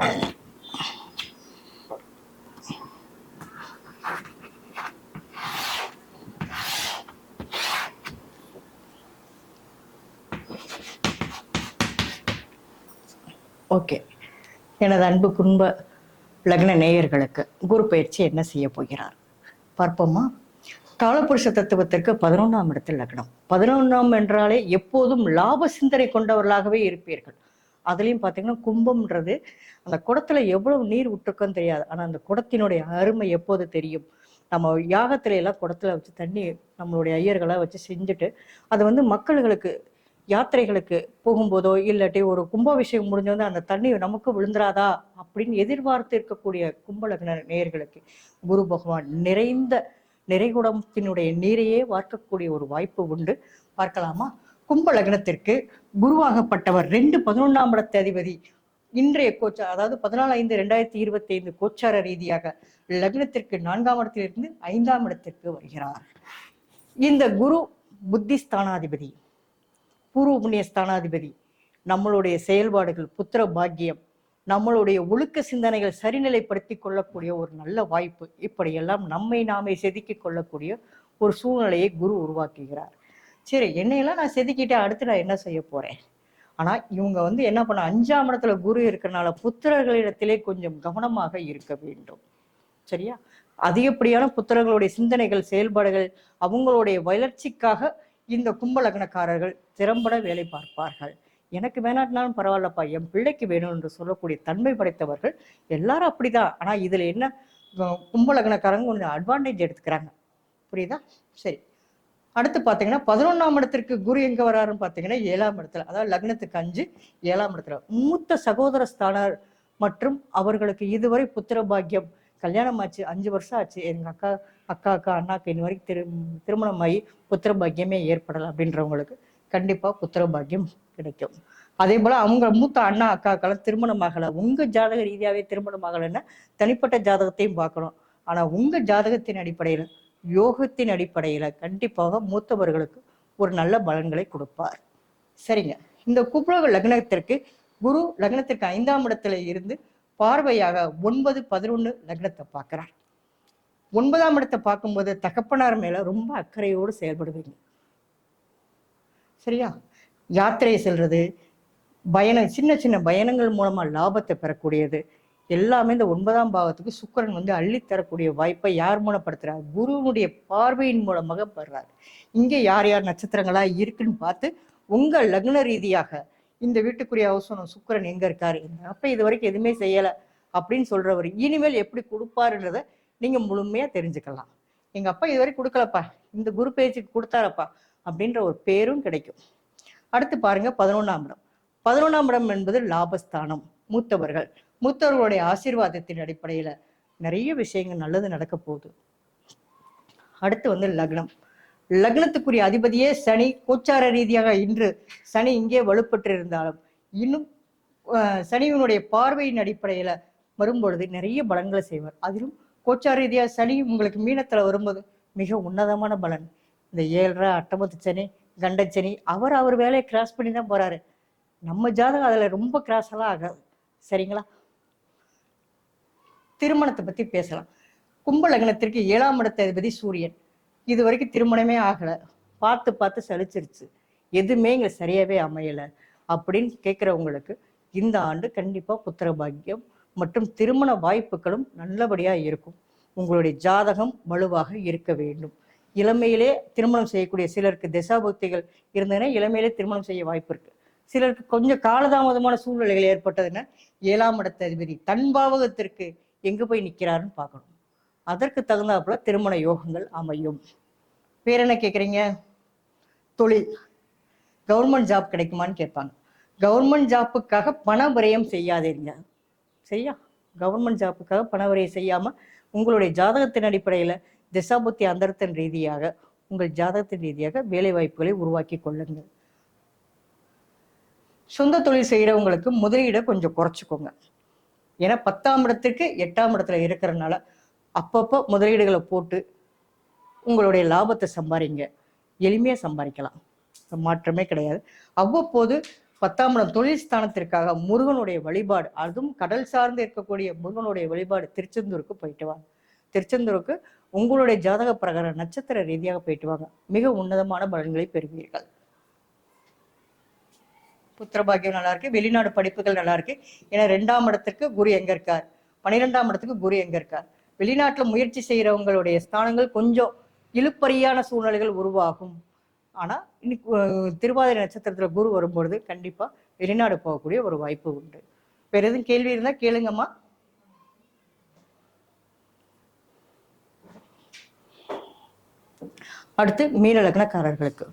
Okay. எனது அன்பு குன்ப லக்ன நேயர்களுக்கு குரு பயிற்சி என்ன செய்ய போகிறார்? பார்ப்போமா? காலபுருஷ தத்துவத்திற்கு பதினொன்றாம் இடத்தில் லக்னம். பதினொன்றாம் என்றாலே எப்போதும் லாப சிந்தனை கொண்டவர்களாகவே இருப்பீர்கள். அதுலேயும் பார்த்தீங்கன்னா கும்பம்ன்றது அந்த குடத்துல எவ்வளவு நீர் விட்டுருக்கோன்னு தெரியாது. ஆனால் அந்த குடத்தினுடைய அருமை எப்போது தெரியும்? நம்ம யாகத்துல எல்லாம் குடத்துல வச்சு தண்ணி நம்மளுடைய ஐயர்களை வச்சு செஞ்சுட்டு அது வந்து மக்கள்களுக்கு யாத்திரைகளுக்கு போகும்போதோ இல்லாட்டி ஒரு கும்பாபிஷேகம் முடிஞ்சு வந்து அந்த தண்ணி நமக்கு விழுந்துராதா அப்படின்னு எதிர்பார்த்து இருக்கக்கூடிய கும்பலக்ன நேயர்களுக்கு குரு பகவான் நிறைந்த நிறைகுடத்தினுடைய நீரையே வார்க்கக்கூடிய ஒரு வாய்ப்பு உண்டு. பார்க்கலாமா? கும்ப லக்னத்திற்கு குருவாகப்பட்டவர் ரெண்டு பதினொன்றாம் இடத்து அதிபதி இன்றைய கோச்சா அதாவது பதினாலு ஐந்து ரெண்டாயிரத்தி இருபத்தி ஐந்து கோச்சார ரீதியாக லக்னத்திற்கு நான்காம் இடத்திலிருந்து ஐந்தாம் இடத்திற்கு வருகிறார். இந்த குரு புத்தி ஸ்தானாதிபதி பூர்வ புண்ணிய ஸ்தானாதிபதி நம்மளுடைய செயல்பாடுகள் புத்திர பாக்கியம் நம்மளுடைய ஒழுக்க சிந்தனைகள் சரிநிலைப்படுத்தி கொள்ளக்கூடிய ஒரு நல்ல வாய்ப்பு. இப்படியெல்லாம் நம்மை நாமே செதுக்கிக் கொள்ளக்கூடிய ஒரு சூழ்நிலையை குரு உருவாக்குகிறார். சரி என்னையெல்லாம் நான் செதுக்கிட்டேன் அடுத்து நான் என்ன செய்ய போறேன்? ஆனா இவங்க வந்து என்ன பண்ண அஞ்சாம் இடத்துல குரு இருக்கிறனால புத்திரர்களிடத்திலே கொஞ்சம் கவனமாக இருக்க வேண்டும். சரியா? அதிகப்படியான புத்திரர்களுடைய சிந்தனைகள் செயல்பாடுகள் அவங்களுடைய வளர்ச்சிக்காக இந்த கும்பலக்னக்காரர்கள் திறம்பட வேலை பார்ப்பார்கள். எனக்கு வேணாட்டினாலும் பரவாயில்லப்பா என் பிள்ளைக்கு வேணும் என்று சொல்லக்கூடிய தன்மை படைத்தவர்கள் எல்லாரும் அப்படிதான். ஆனா இதுல என்ன கும்பலக்னக்காரங்க கொஞ்சம் அட்வான்டேஜ் எடுத்துக்கிறாங்க. புரியுதா? சரி. அடுத்து பார்த்தீங்கன்னா பதினொன்றாம் இடத்திற்கு குரு எங்க வராருன்னு பார்த்தீங்கன்னா ஏழாம் இடத்துல அதாவது லக்னத்துக்கு அஞ்சு ஏழாம் இடத்துல. மூத்த சகோதர ஸ்தானர் மற்றும் அவர்களுக்கு இதுவரை புத்திர பாக்கியம் கல்யாணம் ஆச்சு அஞ்சு வருஷம் ஆச்சு. எங்கள் அக்கா அக்கா அக்கா அண்ணாக்கு இன்ன வரைக்கும் திரு திருமணம் ஆகி புத்திர பாக்கியமே ஏற்படலை அப்படின்றவங்களுக்கு கண்டிப்பாக புத்திர பாக்கியம் கிடைக்கும். அதே போல அவங்க மூத்த அண்ணா அக்காக்கெல்லாம் திருமணம் ஆகலை. உங்கள் ஜாதக ரீதியாகவே திருமணம் ஆகலைன்னா தனிப்பட்ட ஜாதகத்தையும் பார்க்கணும். ஆனால் உங்கள் ஜாதகத்தின் அடிப்படையில் யோகத்தின் அடிப்படையில கண்டிப்பாக மூத்தவர்களுக்கு ஒரு நல்ல பலன்களை கொடுப்பார். சரிங்க. இந்த குப்ளவ லக்னத்திற்கு குரு லக்னத்திற்கு ஐந்தாம் இடத்துல இருந்து பார்வையாக ஒன்பது பதினொன்னு லக்னத்தை பார்க்குறார். ஒன்பதாம் இடத்தை பார்க்கும்போது தகப்பனார் மேல ரொம்ப அக்கறையோடு செயல்படுவீங்க. சரியா? யாத்திரை செல்றது பயணம் சின்ன சின்ன பயணங்கள் மூலமாக லாபத்தை பெறக்கூடியது எல்லாமே இந்த ஒன்பதாம் பாவத்துக்கு சுக்கரன் வந்து அள்ளித்தரக்கூடிய வாய்ப்பை யார் மூலப்படுத்துறாரு? குருவனுடைய பார்வையின் மூலமாக படுறாரு. இங்கே யார் யார் நட்சத்திரங்களா இருக்குன்னு பார்த்து உங்கள் லக்ன ரீதியாக இந்த வீட்டுக்குரிய அவசரம் சுக்கரன் எங்க இருக்காரு? எங்க அப்பா இது வரைக்கும் எதுவுமே செய்யல அப்படின்னு சொல்றவர். இனிமேல் எப்படி கொடுப்பாருன்றத நீங்க முழுமையா தெரிஞ்சுக்கலாம். எங்க அப்பா இதுவரை கொடுக்கலப்பா. இந்த குரு பேச்சுக்கு கொடுத்தாரப்பா அப்படின்ற ஒரு பேரும் கிடைக்கும். அடுத்து பாருங்க பதினொன்றாம் இடம். பதினொன்றாம் இடம் என்பது லாபஸ்தானம். மூத்தவர்கள். மூத்தவர்களுடைய ஆசீர்வாதத்தின் அடிப்படையில நிறைய விஷயங்கள் நல்லது நடக்க போகுது. அடுத்து வந்து லக்னம். லக்னத்துக்குரிய அதிபதியே சனி. கோச்சார ரீதியாக இன்று சனி இங்கே வலுப்பட்டு இருந்தாலும் இன்னும் சனியினுடைய பார்வையின் அடிப்படையில வரும்பொழுது நிறைய பலன்களை செய்வார். அதிலும் கோச்சார ரீதியாக சனி உங்களுக்கு மீனத்துல வரும்போது மிக உன்னதமான பலன். இந்த ஏழரை அட்டமத்து சனி கண்டச்சனி அவர் அவர் வேலையை கிராஸ் பண்ணி தான் போறாரு. நம்ம ஜாதகம் அதுல ரொம்ப கிராஸ் எல்லாம் ஆகாது. சரிங்களா? திருமணத்தை பத்தி பேசலாம். கும்ப லக்னத்திற்கு ஏழாம் இடத்த அதிபதி சூரியன். இது வரைக்கும் திருமணமே ஆகல. பார்த்து பார்த்து சலிச்சிருச்சு. எதுவுமே இங்க சரியாவே அமையல அப்படின்னு கேட்குறவங்களுக்கு இந்த ஆண்டு கண்டிப்பா புத்திர பாக்கியம் மற்றும் திருமண வாய்ப்புகளும் நல்லபடியா இருக்கும். உங்களுடைய ஜாதகம் வலுவாக இருக்க வேண்டும். இளமையிலே திருமணம் செய்யக்கூடிய சிலருக்கு திசாபக்திகள் இருந்ததுன்னா இளமையிலே திருமணம் செய்ய வாய்ப்பு இருக்கு. சிலருக்கு கொஞ்சம் காலதாமதமான சூழ்நிலைகள் ஏற்பட்டதுன்னா ஏழாம் இடத்த அதிபதி தன் பாவகத்திற்கு எங்கே போய் நிற்கிறாருன்னு பார்க்கணும். அதற்கு தகுந்தாப்புல திருமண யோகங்கள் அமையும். பேர் என்ன கேட்குறீங்க தொழில். கவர்மெண்ட் ஜாப் கிடைக்குமான்னு கேட்பாங்க. கவர்மெண்ட் ஜாப்புக்காக பண விரயம் செய்யாதீங்க சரியா கவர்மெண்ட் ஜாப்புக்காக பண விரயம் செய்யாமல் உங்களுடைய ஜாதகத்தின் அடிப்படையில் திசாபுத்தி அந்தரத்தின் ரீதியாக உங்கள் ஜாதகத்தின் ரீதியாக வேலை வாய்ப்புகளை உருவாக்கி கொள்ளுங்கள். சொந்த தொழில் செய்கிறவங்களுக்கு முதலீடை கொஞ்சம் குறைச்சிக்கோங்க. ஏன்னா பத்தாம் இடத்துக்கு எட்டாம் இடத்துல இருக்கிறனால அப்பப்போ முதலீடுகளை போட்டு உங்களுடைய லாபத்தை சம்பாதிங்க எளிமையாக சம்பாதிக்கலாம். மாற்றமே கிடையாது. அவ்வப்போது பத்தாம் இடம் தொழில் ஸ்தானத்திற்காக முருகனுடைய வழிபாடு அதுவும் கடல் சார்ந்து இருக்கக்கூடிய முருகனுடைய வழிபாடு திருச்செந்தூருக்கு போயிட்டு வாங்க. திருச்செந்தூருக்கு உங்களுடைய ஜாதக பிரகார நட்சத்திர ரீதியாக போயிட்டு வாங்க. மிக உன்னதமான பலன்களை பெறுவீர்கள். புத்திரபாகியம் நல்லா இருக்கு வெளிநாடு படிப்புகள் நல்லா இருக்கு ஏன்னா ரெண்டாம் இடத்துக்கு குரு எங்க இருக்கார்? பன்னிரெண்டாம் இடத்துக்கு குரு எங்க இருக்கார்? வெளிநாட்டில் முயற்சி செய்கிறவங்களுடைய ஸ்தானங்கள் கொஞ்சம் இழுப்பறியான சூழ்நிலைகள் உருவாகும். ஆனால் இன்னைக்கு திருவாதிரை நட்சத்திரத்தில் குரு வரும்பொழுது கண்டிப்பாக வெளிநாடு போகக்கூடிய ஒரு வாய்ப்பு உண்டு. வேறு எதுவும் கேள்வி இருந்தால் கேளுங்கம்மா. அடுத்து மீனலக்னக்காரர்களுக்கு